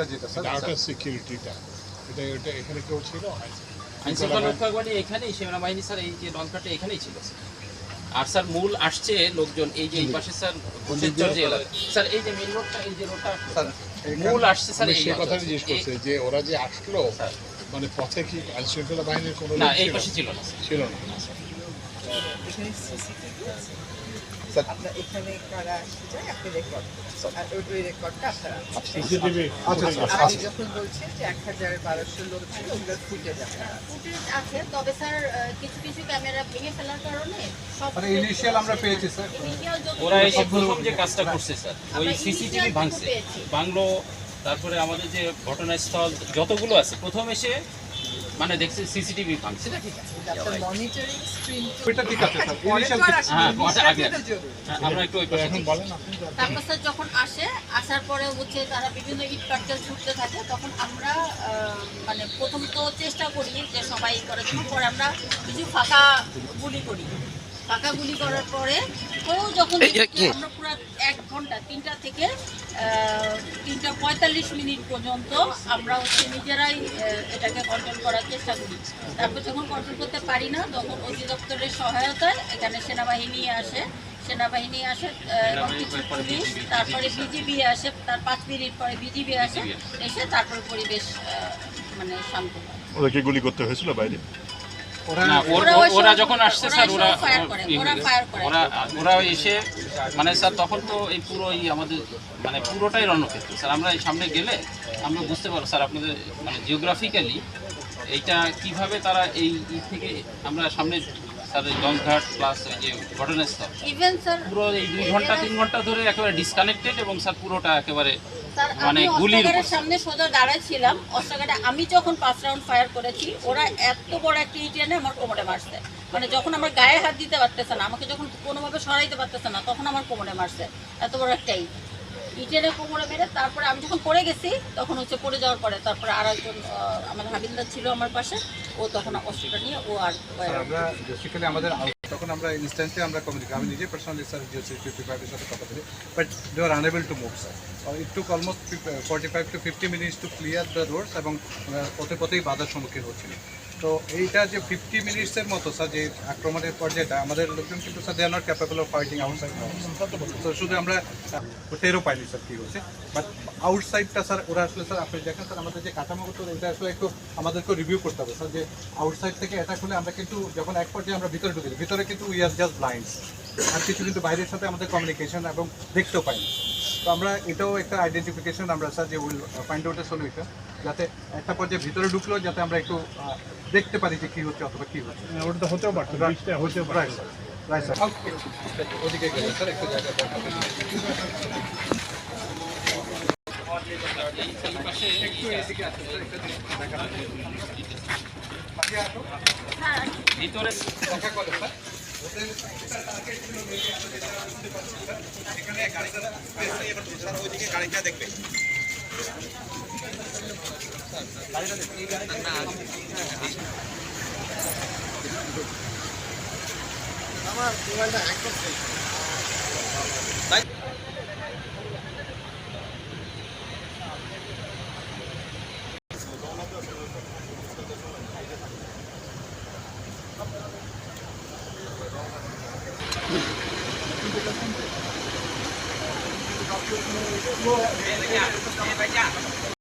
আরেকটা যেটা sir outer সিকিউরিটিটা এটা এটা এখানে কেউ ছিল? আইন শৃঙ্খলা রক্ষা বাহিনী এখানেই সেনাবাহিনী স্যার এই যে এখানেই ছিল আর স্যার মূল আসছে লোকজন এই যে এই পাশে স্যার ঘোষেশ্বর যে এলাকা। স্যার এই যে মেন রোডটা এই যে রোডটা মূল আসছে স্যার এই কথা জিজ্ঞেস করছে যে ওরা যে আসলো। মানে পথে কি আইন শৃঙ্খলা বাহিনীর কোনো না এই ছিল? পাশে ছিল না ছিল না এখানে সিসিটিভি আপনার এখানে কারা আসতে আপনি রেকর্ড আর ওই ওই রেকর্ডটা আপনারা আচ্ছা। আপনি যখন বলছেন যে এক হাজার বারোশো লোক ছিল ওগুলোর ফুটেজ আপনারা ফুটেজ আছে তবে স্যার কিছু কিছু ক্যামেরা ভেঙে ফেলার কারণে সব মানে ইনিশিয়াল আমরা পেয়েছি স্যার। ওরা এসে প্রথম যে কাজটা করছে স্যার ওই সিসিটিভি ভাঙছে। বাংলো তারপরে আমাদের যে ঘটনাস্থল যতগুলো আছে প্রথম এসে মানে দেখছে সিসিটিভি মনিটরিং স্ক্রিন ঠিক আছে। স্যার। ইনিশিয়াল হ্যাঁ, আগে। হ্যাঁ, আমরা একটু ওই পাশে এখন বলেন আপনি তারপর স্যার যখন আসে আসার পরে হচ্ছে তারা বিভিন্ন ইট পাটকেল ছুটতে থাকে তখন আমরা আহ, মানে প্রথম তো চেষ্টা করি যে সবাই করার জন্য পরে আমরা কিছু ফাঁকা গুলি করি। ফাঁকা গুলি করার পরে তো যখন আমরা পুরো এক ঘণ্টা তিনটা থেকে তিনটা পঁয়তাল্লিশ মিনিট পর্যন্ত আমরা হচ্ছে নিজেরাই এটাকে কন্ট্রোল করার চেষ্টা করি। তারপর যখন কন্ট্রোল করতে পারি না তখন অধিদপ্তরের সহায়তায় এখানে সেনাবাহিনী আসে। সেনাবাহিনী আসে আহ, এবং কিছু পুলিশ তারপরে বিজিবি আসে তার পাঁচ মিনিট পরে বিজিবি আসে এসে তারপরে পরিবেশ মানে শান্ত হয়। ওদেরকে গুলি করতে হয়েছিল বাইরে? না ওর- যখন আসছে স্যার ওরা সময় fire করে, ই- ওরা ওরা ওরা এসে মানে স্যার তখন তো এই পুরো এই আমাদের মানে পুরোটাই রণক্ষেত্র। স্যার আমরা এই সামনে গেলে আমরা বুঝতে পারব স্যার আপনাদের মানে জিওগ্রাফিক্যালি এইটা কীভাবে তারা এই থেকে আমরা সামনে স্যার লঞ্চঘাট প্লাস ওই যে ঘটনাস্থল। পুরো এই দুই ঘণ্টা তিন ঘণ্টা ধরে একেবারে ডিসকানেক্টেড এবং স্যার পুরোটা একেবারে মানে আমি গুলির সামনে সোজা দাঁড়ায় ছিলাম অস্ত্রাগারে আমি যখন পাঁচ রাউন্ড ফায়ার করেছি ওরা এত বড় একটা ইট এনে আমার কোমরে মারছে। মানে যখন আমার গায়ে হাত দিতে পারতেছে না আমাকে যখন কোনোভাবে সরাইতে পারতেছে না তখন আমার কোমরে মারছে। এত বড় একটা ইট। ইট কোমরে মেরে তারপরে আমি যখন পড়ে গেছি তখন হচ্ছে পড়ে যাওয়ার পরে তারপরে আর একজন আহ, আমাদের হাবিলদার ছিল আমার পাশে ও তখন অস্ত্রটা নিয়ে ও আর আমরা আমাদের তখন আমরা ইনস্ট্যান্টলি আমরা কমিউনিকেট আমি নিজে পার্সোনালি স্যার জিওসি ফিফটি ফাইভের সাথে কথা বলি but they are unable to move sir it took almost forty five to fifty minutes to clear the roads এবং পথে পথেই বাধার সম্মুখীন হচ্ছিল তো এইটা যে ফিফটি মিনিটসের মতো স্যার যে আক্রমণের পর্যায়টা আমাদের লোকজন কিন্তু sir they are not capable of fighting outside তো শুধু আমরা টেরও পাইনি স্যার কী হচ্ছে বাট আউটসাইডটা স্যার ওরা আসলে স্যার আপনি দেখেন স্যার আমাদের যে কাঠামোগত এটা আসলে একটু আমাদেরকে রিভিউ করতে হবে স্যার যে আউটসাইড থেকে অ্যাটাক হলে আমরা কিন্তু যখন এক পর্যায়ে আমরা ভিতরে ঢুকি ভিতরে কিন্তু উই আর জাস্ট ব্লাইন্ড আর কিছু কিন্তু বাইরের সাথে আমাদের কমিউনিকেশন এবং দেখতেও পাই না। তো আমরা এটাও একটা আইডেন্টিফিকেশন আমরা স্যার যে will find out a solution যাতে একটা পর্যায়ে ভিতরে ঢুকলো যাতে আমরা একটু দেখতে পারি যে কী হচ্ছে অথবা কী হচ্ছে। হ্যাঁ, ওটা তো হতেও পারতো হতেও পারে রাইট স্যার ওদিকে গেলে স্যার জায়গা একটু এখানে গাড়িটা ওইদিকে গাড়িটা দেখবে। আমার মোবাইলটা হ্যাক করছে Hãy subscribe cho kênh Ghiền